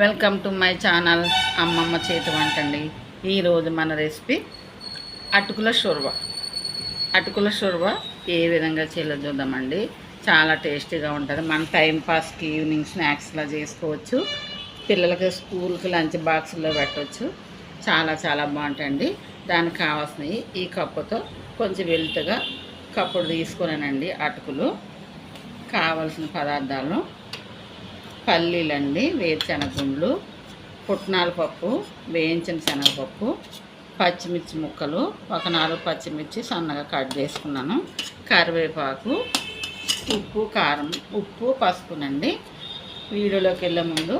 Welcome to my channel అమ్మమ్మ చేతి వంట అండి ఈరోజు మన రెసిపీ అటుకుల షోర్వా. అటుకుల షోర్వా ఏ విధంగా చేయాలో చూద్దామండి. చాలా టేస్టీగా ఉంటుంది. మన టైంపాస్కి ఈవినింగ్ స్నాక్స్లా చేసుకోవచ్చు. పిల్లలకి స్కూల్కి లంచ్ బాక్స్లో పెట్టవచ్చు చాలా చాలా బాగుంటుంది దానికి కావాల్సినవి ఈ కప్పుతో కొంచెం వెలుతుగా కప్పుడు తీసుకున్నానండి అటుకులు. కావలసిన పదార్థాలు పల్లీలండి వేరుశనగుండ్లు పుట్నాల పప్పు వేయించిన శనగపప్పు పచ్చిమిర్చి ముక్కలు ఒక నాలుగు పచ్చిమిర్చి సన్నగా కట్ చేసుకున్నాను. కరివేపాకు ఉప్పు కారం ఉప్పు పసుపునండి. వీడియోలోకి వెళ్ళే ముందు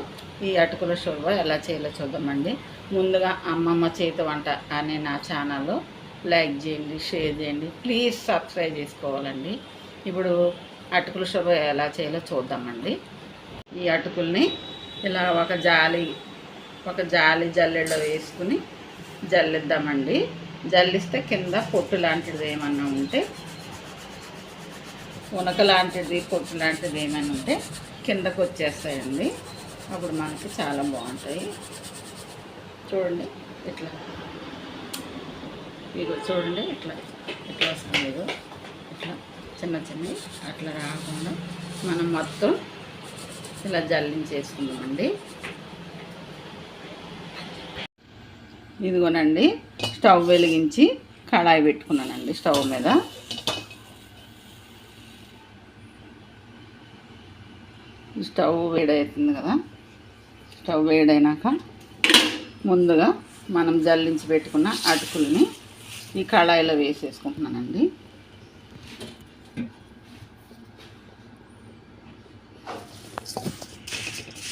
ఈ అటుకుల షుర్వ ఎలా చేయాలో చూద్దామండి. ముందుగా అమ్మమ్మ చేతి వంట అనే నా ఛానల్లో లైక్ చేయండి షేర్ చేయండి ప్లీజ్ సబ్స్క్రైబ్ చేసుకోవాలండి. ఇప్పుడు అటుకుల షోర్వా ఎలా చేయాలో చూద్దామండి. ఈ అటుకుల్ని ఇలా ఒక జాలి ఒక జాలి జల్లెడలో వేసుకుని జల్లిద్దామండి. జల్లిస్తే కింద పొట్టు లాంటిది ఏమన్నా ఉంటే ఉనక లాంటిది పొట్టు లాంటిది ఏమైనా ఉంటే కిందకు వచ్చేస్తాయండి. అప్పుడు మనకి చాలా బాగుంటాయి. చూడండి ఇట్లా. ఇగో చూడండి ఇట్లా. ఇట్లా వస్తుంది. ఇట్లా. చిన్న చిన్నవి. అట్లా రాకుండా మనం మొత్తం ఇలా జల్లించేసుకుందామండి. ఇదిగోనండి స్టవ్ వెలిగించి కళాయి పెట్టుకున్నానండి స్టవ్ మీద. స్టవ్ వేడవుతుంది కదా స్టవ్ వేడైనాక ముందుగా మనం జల్లించి పెట్టుకున్న అటుకుల్ని ఈ కళాయిలో వేసేసుకుంటున్నానండి.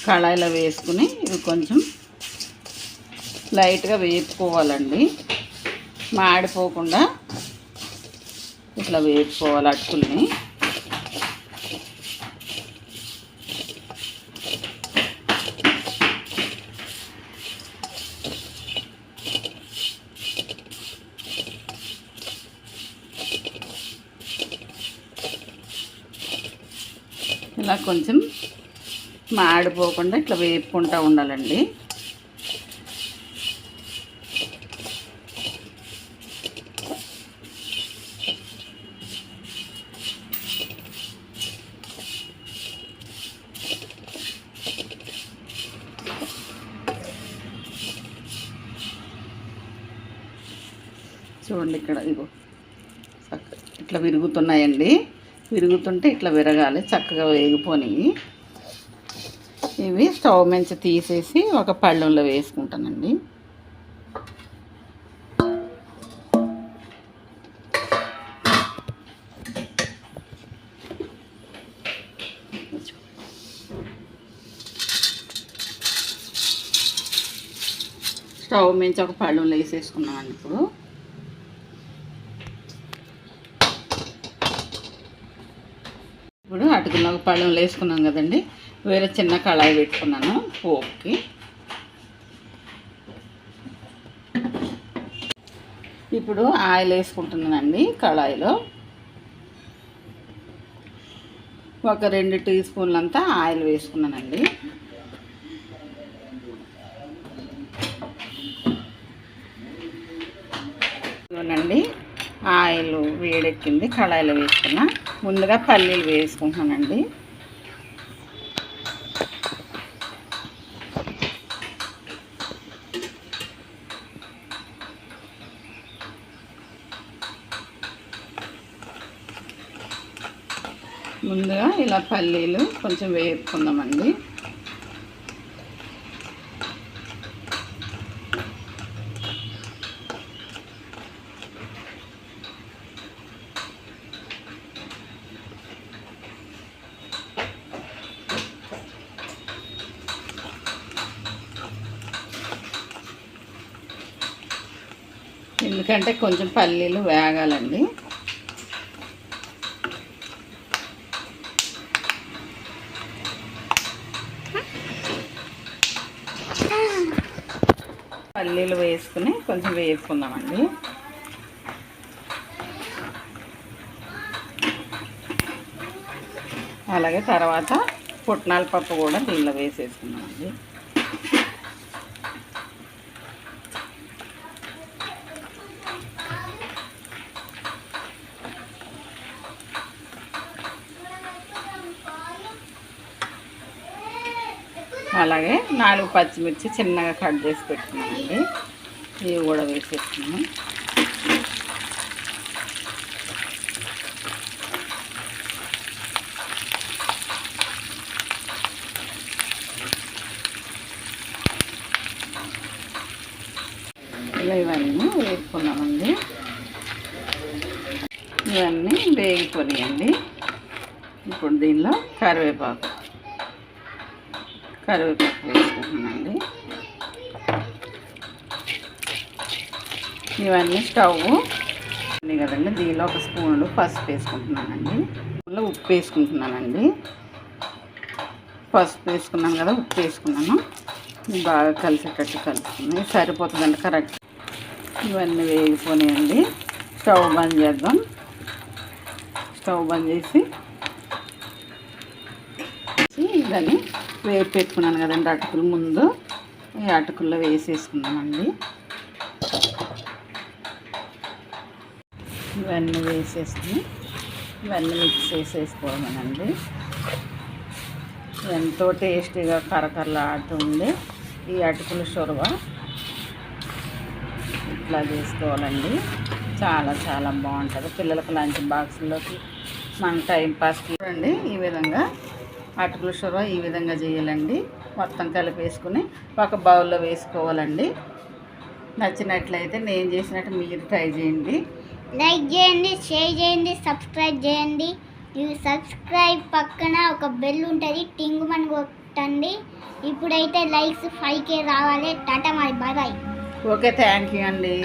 కళాయిలో వేసుకుని ఇవి కొంచెం లైట్గా వేపుకోవాలండి. మాడిపోకుండా ఇట్లా వేపుకోవాలి అటుకుల్ని. ఇలా కొంచెం మాడిపోకుండా ఇట్లా వేపుకుంటూ ఉండాలండి. చూడండి ఇక్కడ ఇగో చక్క ఇట్లా విరుగుతున్నాయండి. విరుగుతుంటే ఇట్లా విరగాలి చక్కగా వేగిపోయి ఇవి స్టవ్ నుంచి తీసేసి ఒక పళ్ళెంలో వేసుకుంటానండి. స్టవ్ నుంచి ఒక పళ్ళెంలో వేసేసుకున్నామండి ఇప్పుడు. ఇప్పుడు అటుకున్న ఒక పళ్ళెంలో వేసుకున్నాం కదండి. వేరే చిన్న కళాయి పెట్టుకున్నాను. పోపుకి ఇప్పుడు ఆయిల్ వేసుకుంటున్నానండి కళాయిలో. ఒక రెండు టీ స్పూన్లంతా ఆయిల్ వేసుకున్నానండి. ఇవ్వనండి ఆయిల్ వేడెక్కింది కళాయిలో వేసుకున్నా. ముందుగా పల్లీలు వేసుకుంటున్నానండి. ముందుగా ఇలా పల్లీలు కొంచెం వేపుకుందామండి. ఎందుకంటే కొంచెం పల్లీలు వేగాలండి. పల్లీలు వేసుకుని కొంచెం వేసుకుందామండి అలాగే తర్వాత పుట్నాల పప్పు కూడా దీనిలో వేసేసుకున్నామండి అలాగే నాలుగు పచ్చిమిర్చి చిన్నగా కట్ చేసి పెట్టుకున్నామండి ఇవి కూడా వేసేస్తున్నాము ఇలా ఇవన్నీ వేసుకున్నామండి. ఇవన్నీ వేగిపోయాయండి ఇప్పుడు దీనిలో కరివేపాకు. కరివేపాకు వేసుకుంటున్నానండి ఇవన్నీ స్టవ్. ఉంది కదండి దీనిలో ఒక స్పూన్లు పసుపు వేసుకుంటున్నానండి. స్పూన్లో ఉప్పు వేసుకుంటున్నానండి. పసుపు వేసుకున్నాను కదా ఉప్పు వేసుకున్నాను. బాగా కలిసేటట్టు కలుపుకున్నాయి సరిపోతుందండి కరెక్ట్. ఇవన్నీ వేగిపోయాయండి స్టవ్ బంద్ చేద్దాం. స్టవ్ బంద్ చేసి దాన్ని వేపు పెట్టుకున్నాను కదండి అటుకులు ముందు. ఈ అటుకుల్లో వేసేసుకున్నామండి ఇవన్నీ వేసేసుకుని ఇవన్నీ మిక్స్ చేసేసుకోవడమేనండి. ఎంతో టేస్టీగా కరకరలాడుతుంది ఈ అటుకుల షొరవ. ఇట్లా చేసుకోవాలండి. చాలా చాలా బాగుంటుంది. పిల్లలకు లంచ్ బాక్స్లోకి మన టైం చూడండి ఈ విధంగా అటుకుల షొరవ ఈ విధంగా చేయాలండి. మొత్తం కలిపేసుకుని ఒక బౌల్లో వేసుకోవాలండి. నచ్చినట్లయితే నేను చేసినట్టు మీరు ట్రై చేయండి. లైక్ చేయండి షేర్ చేయండి సబ్స్క్రైబ్ చేయండి. ఈ సబ్స్క్రైబ్ పక్కన ఒక బెల్ ఉంటుంది టింగ్ మని కొట్టండి. ఇప్పుడైతే లైక్స్ ఫైవ్ కే రావాలి. టాటా మరి bye bye. Okay thank you అండి.